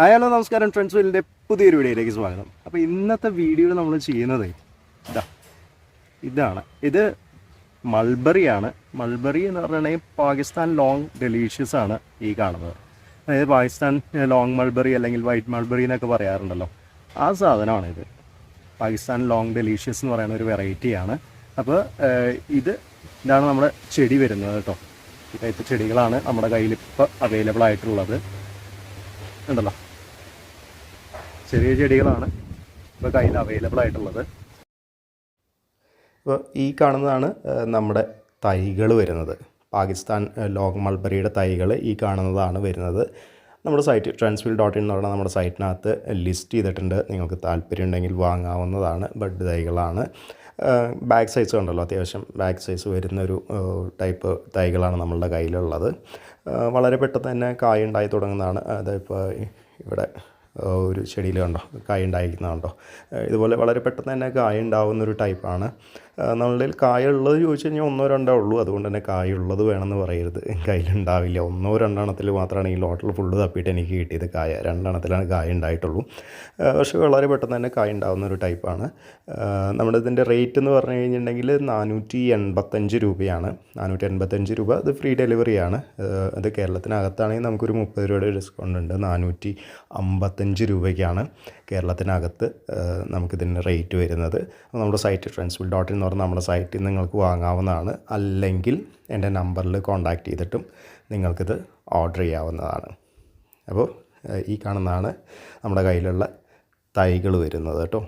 Hello നമസ്കാരം friends വീലിന്റെ പുതിയൊരു വീഡിയോയിലേക്ക് സ്വാഗതം. അപ്പോൾ ഇന്നത്തെ വീഡിയോ നമ്മൾ ചെയ്യുന്നത് ഇതാ ഇതാണ്. ഇത് മൾബറിയാണ്. മൾബറി എന്ന് പറഞ്ഞാൽ പാകിസ്ഥാൻ ലോങ് ഡെലീഷ്യസ് ആണ് ഈ കാണുന്നത്. അതായത് പാകിസ്ഥാൻ ലോങ് മൾബറി അല്ലെങ്കിൽ വൈറ്റ് മൾബറി എന്നൊക്കെ പറയാറുണ്ടല്ലോ. ആ സാധനമാണ് ഇത്. പാകിസ്ഥാൻ ലോങ് ഡെലീഷ്യസ് എന്ന് പറയുന്ന ഒരു വെറൈറ്റിയാണ് അപ്പോൾ ഇത് ഇതാണ് നമ്മുടെ ചെടി വരുന്നത് കേട്ടോ. ഈ ചെടികളാണ് നമ്മുടെ കയ്യിൽ ഇപ്പോൾ അവൈലബിൾ ആയിട്ടുള്ളത്. ഉണ്ടല്ലോ. ചെറിയ ചെടികളാണ് ഇപ്പോൾ കയ്യിൽ അവൈലബിൾ ആയിട്ടുള്ളത്. ഇപ്പോൾ ഈ കാണുന്നതാണ് നമ്മുടെ തൈകൾ വരുന്നത്. പാകിസ്ഥാൻ ലോങ് മൾബറിയുടെ തൈകൾ ഈ കാണുന്നതാണ് വരുന്നത്. നമ്മുടെ സൈറ്റ് ട്രാൻസ്ഫിൽ ഡോട്ട് ഇൻ എന്ന് പറഞ്ഞാൽ നമ്മുടെ സൈറ്റിനകത്ത് ലിസ്റ്റ് ചെയ്തിട്ടുണ്ട്. നിങ്ങൾക്ക് താല്പര്യം ഉണ്ടെങ്കിൽ വാങ്ങാവുന്നതാണ്. ബഡ് തൈകളാണ്. ബാക്ക് സൈസ് ഉണ്ടല്ലോ അത്യാവശ്യം ബാക്ക് സൈസ് വരുന്ന ഒരു ടൈപ്പ് തൈകളാണ് നമ്മളുടെ കയ്യിലുള്ളത്. വളരെ പെട്ടെന്ന് തന്നെ കായ ഉണ്ടായി തുടങ്ങുന്നതാണ്. അതിപ്പോൾ ഇവിടെ ഒരു ചെടിയിൽ കണ്ടോ കായ ഉണ്ടായിരിക്കുന്നത് കണ്ടോ ഇതുപോലെ വളരെ പെട്ടെന്ന് തന്നെ കായ ഉണ്ടാവുന്ന ഒരു ടൈപ്പാണ് നമ്മളുടെ കായുള്ളത് ചോദിച്ചു കഴിഞ്ഞാൽ ഒന്നോ രണ്ടോ ഉള്ളൂ. അതുകൊണ്ട് തന്നെ കായ ഉള്ളത് വേണമെന്ന് പറയരുത്. കയ്യിലുണ്ടാവില്ല. ഒന്നോ രണ്ടെണ്ണത്തിൽ മാത്രമാണ് ഈ ലോട്ടിൽ ഫുള്ള് തപ്പിയിട്ട് എനിക്ക് കിട്ടിയത് കായ. രണ്ടെണ്ണത്തിലാണ് കായ ഉണ്ടായിട്ടുള്ളൂ. പക്ഷേ വളരെ പെട്ടെന്ന് തന്നെ കായ ഉണ്ടാകുന്ന ഒരു ടൈപ്പാണ് നമ്മുടെ ഇതിന്റെ റേറ്റ് എന്ന് പറഞ്ഞു കഴിഞ്ഞിട്ടുണ്ടെങ്കിൽ നാനൂറ്റി എൺപത്തഞ്ച് രൂപയാണ്. നാനൂറ്റി എൺപത്തഞ്ച് രൂപ. അത് ഫ്രീ ഡെലിവറിയാണ് അത് കേരളത്തിനകത്താണെങ്കിൽ നമുക്കൊരു മുപ്പത് രൂപയുടെ ഡിസ്കൗണ്ട് ഉണ്ട്. നാനൂറ്റി അമ്പത്തഞ്ച് രൂപയ്ക്കാണ് കേരളത്തിനകത്ത് നമുക്കിതിന്റെ റേറ്റ് വരുന്നത്. നമ്മുടെ സൈറ്റ് ട്രാൻസ്ഫിൽ ഡോട്ട് ഇൻ പറഞ്ഞാൽ നമ്മുടെ സൈറ്റിൽ നിങ്ങൾക്ക് വാങ്ങാവുന്നതാണ്. അല്ലെങ്കിൽ എന്റെ നമ്പറിൽ കോൺടാക്റ്റ് ചെയ്തിട്ടും നിങ്ങൾക്കിത് ഓർഡർ ചെയ്യാവുന്നതാണ്. അപ്പോൾ ഈ കാണുന്നതാണ് നമ്മുടെ കയ്യിലുള്ള തൈകൾ വരുന്നത് കേട്ടോ.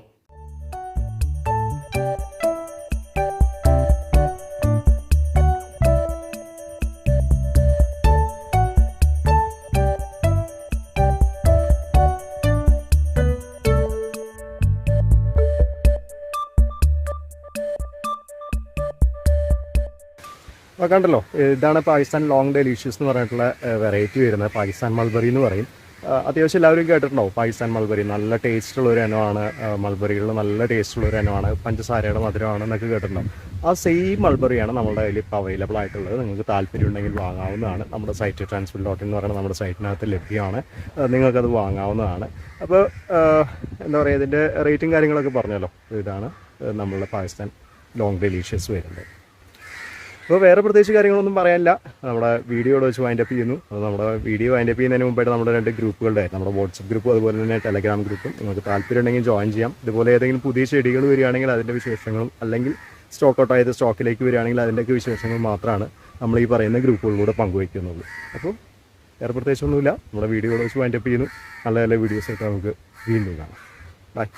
അപ്പോൾ കണ്ടല്ലോ. ഇതാണ് പാകിസ്ഥാൻ ലോങ് ഡെലീഷ്യസ് എന്ന് പറഞ്ഞിട്ടുള്ള വെറൈറ്റി വരുന്നത്. പാകിസ്ഥാൻ മൾബറി എന്ന് പറയും. അത്യാവശ്യം എല്ലാവരും കേട്ടിട്ടുണ്ടോ പാകിസ്ഥാൻ മൾബറി നല്ല ടേസ്റ്റുള്ള ഒരു ഇനമാണ്. മൾബറികളിൽ നല്ല ടേസ്റ്റുള്ള ഒരു ഇനമാണ്. പഞ്ചസാരയുടെ മധുരമാണ് എന്നൊക്കെ കേട്ടിട്ടുണ്ടാവും. ആ സെയിം മൾബറിയാണ് നമ്മുടെ കയ്യിൽ ഇപ്പോൾ അവൈലബിൾ ആയിട്ടുള്ളത്. നിങ്ങൾക്ക് താല്പര്യം ഉണ്ടെങ്കിൽ വാങ്ങാവുന്നതാണ്. നമ്മുടെ സൈറ്റ് ട്രാൻസ്ഫർ ഡോട്ട് എന്ന് പറയുന്ന നമ്മുടെ സൈറ്റിനകത്ത് ലഭ്യമാണ്. നിങ്ങൾക്കത് വാങ്ങാവുന്നതാണ്. അപ്പോൾ എന്താ പറയുക ഇതിന്റെ റേറ്റും കാര്യങ്ങളൊക്കെ പറഞ്ഞല്ലോ. ഇതാണ് നമ്മളുടെ പാകിസ്ഥാൻ ലോങ് ഡെലീഷ്യസ് വരുന്നത്. അപ്പോൾ വേറെ പ്രത്യേകിച്ച് കാര്യങ്ങളൊന്നും പറയാനില്ല. നമ്മുടെ വീഡിയോ വെച്ച് വൈൻഡ് അപ്പ് ചെയ്യുന്നു. അത് നമ്മുടെ വീഡിയോ വൈൻഡ് അപ്പ് ചെയ്യുന്നതിന് മുമ്പായിട്ട് നമ്മുടെ രണ്ട് ഗ്രൂപ്പുകളുടെ നമ്മുടെ വാട്സപ്പ് ഗ്രൂപ്പ് അതുപോലെ തന്നെ ടെലഗ്രാം ഗ്രൂപ്പും നിങ്ങൾക്ക് താല്പര്യം ഉണ്ടെങ്കിൽ ജോയിൻ ചെയ്യാം. ഇതുപോലെ ഏതെങ്കിലും പുതിയ ചെടികൾ വരികയാണെങ്കിൽ അതിന്റെ വിശേഷങ്ങളും അല്ലെങ്കിൽ സ്റ്റോക്ക് ഔട്ട് ആയത് സ്റ്റോക്കിലേക്ക് വരികയാണെങ്കിൽ അതിന്റെയൊക്കെ വിശേഷങ്ങൾ മാത്രമാണ് നമ്മൾ ഈ പറയുന്ന ഗ്രൂപ്പുകളിലൂടെ പങ്കുവയ്ക്കുന്നുള്ളൂ അപ്പോൾ വേറെ പ്രത്യേകിച്ചൊന്നുമില്ല. നമ്മുടെ വീഡിയോ വെച്ച് വൈൻഡപ്പ് ചെയ്യുന്നു. നല്ല നല്ല വീഡിയോസൊക്കെ നമുക്ക് വീണ്ടും കാണാം. ബൈ